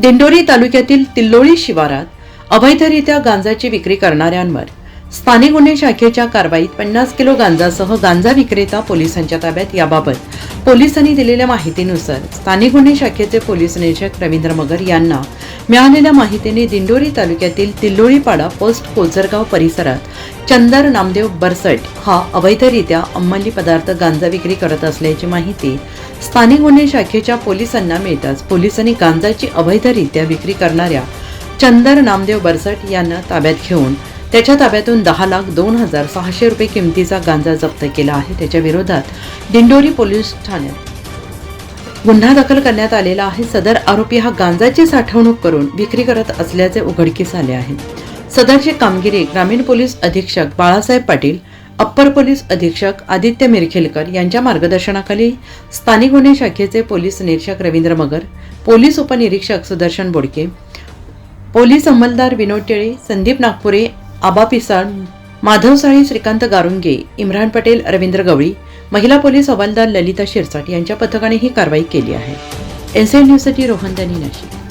दिंडोरी तालुक्यातील तिल्लोळी शिवारात अवैधरित्या गांजाची विक्री करणाऱ्यांवर स्थानिक गुन्हे शाखेच्या कारवाईत पन्नास किलो गांजासह गांजा विक्रेता पोलिसांच्या ताब्यात. याबाबत पोलिसांनी दिलेल्या माहितीनुसार स्थानिक गुन्हे शाखेचे पोलीस निरीक्षक रवींद्र मगर यांना मिळालेल्या माहितीने दिंडोरी तालुक्यातील तिल्लोळीपाडा पोस्ट कोझरगाव परिसरात चंदर नामदेव बरसट हा अवैधरित्या अंमली पदार्थ गांजा विक्री करत असल्याची माहिती स्थानिक गुन्हे शाखेच्या पोलिसांना मिळताच पोलिसांनी गांजाची अवैधरित्या विक्री करणाऱ्या चंदर नामदेव बरसट यांना ताब्यात घेऊन त्याच्या ताब्यातून दहा लाख दोन हजार सहाशे रुपये किमतीचा गांजा जप्त केला आहे. त्याच्या विरोधात दिंडोरी पोलीस ठाण्यात गुन्हा दाखल करण्यात आलेला आहे. सदर आरोपी हा गांजाची साठवणूक करून विक्री करत असल्याचे उघडकीस आले आहे. सदरची कामगिरी ग्रामीण पोलीस अधीक्षक बाळासाहेब पाटील अप्पर पोलीस अधीक्षक आदित्य मिरखेलकर यांच्या मार्गदर्शनाखाली स्थानिक गुन्हे शाखेचे पोलीस निरीक्षक रवींद्र मगर पोलीस उपनिरीक्षक सुदर्शन बोडके पोलीस अंमलदार विनोद टेळे संदीप नागपुरे आबा पिसाळ माधव साळी श्रीकांत गारुंगे इम्रान पटेल रवींद्र गवळी महिला पोलीस हवालदार ललिता शिरसाट यांच्या पथकाने ही कारवाई केली आहे. एस एन न्यूजसाठी रोहन दनी नाशिक.